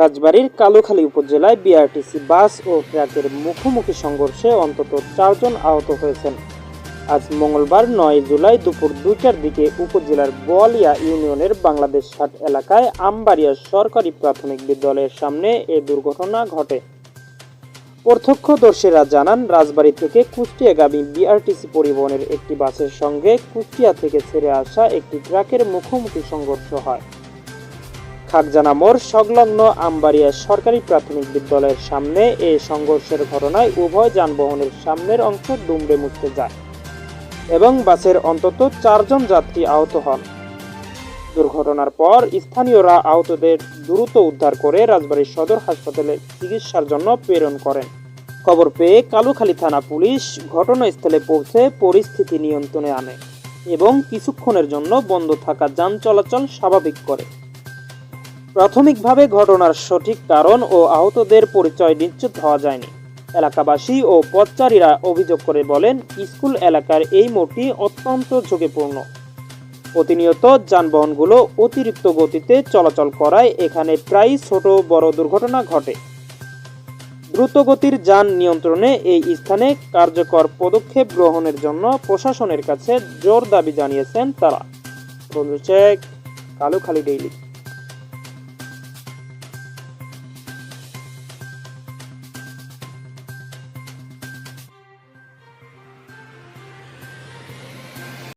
রাজবাড়ীর কালুখালী উপজেলায় বিআরটিসি বাস ও ট্রাকের মুখোমুখি সংঘর্ষে অন্তত চারজন আহত হয়েছেন। আজ মঙ্গলবার নয় জুলাই দুপুর দুইটার দিকে উপজেলার বোয়ালিয়া ইউনিয়নের বাংলাদেশ হাট এলাকায় আমবাড়িয়া সরকারি প্রাথমিক বিদ্যালয়ের সামনে এ দুর্ঘটনা ঘটে। প্রত্যক্ষদর্শীরা জানান, রাজবাড়ী থেকে কুষ্টিয়াগামী বিআরটিসি পরিবহনের একটি বাসের সঙ্গে কুষ্টিয়া থেকে ছেড়ে আসা একটি ট্রাকের মুখোমুখি সংঘর্ষ হয়। খাকজানা মোড় সংলগ্ন আমবাড়িয়া সরকারি প্রাথমিক বিদ্যালয়ের সামনে এই সংঘর্ষের ঘটনায় উভয় যানবাহনের সামনের অংশ দুমড়ে মুচড়ে যায় এবং বাসের অন্তত চারজন যাত্রী আহত হন। দুর্ঘটনার পর স্থানীয়রা আহতদের দ্রুত উদ্ধার করে রাজবাড়ী সদর হাসপাতালে চিকিৎসার জন্য প্রেরণ করেন। খবর পেয়ে কালুখালী থানা পুলিশ ঘটনাস্থলে পৌঁছে পরিস্থিতি নিয়ন্ত্রণে আনে এবং কিছুক্ষণের জন্য বন্ধ থাকা যান চলাচল স্বাভাবিক করে। প্রাথমিকভাবে ঘটনার সঠিক কারণ ও আহতদের পরিচয় নিশ্চিত হওয়া যায়নি। এলাকাবাসী ও পথচারীরা অভিযোগ করে বলেন, স্কুল এলাকার এই মোড়টি অত্যন্ত ঝুঁকিপূর্ণ। প্রতিনিয়ত যানবাহনগুলো অতিরিক্ত গতিতে চলাচল করায় এখানে প্রায়ই ছোট বড় দুর্ঘটনা ঘটে। দ্রুতগতির যান নিয়ন্ত্রণে এই স্থানে কার্যকর পদক্ষেপ গ্রহণের জন্য প্রশাসনের কাছে জোর দাবি জানিয়েছেন তারা। বন্ধু শেখ, কালুখালী ডেইলি।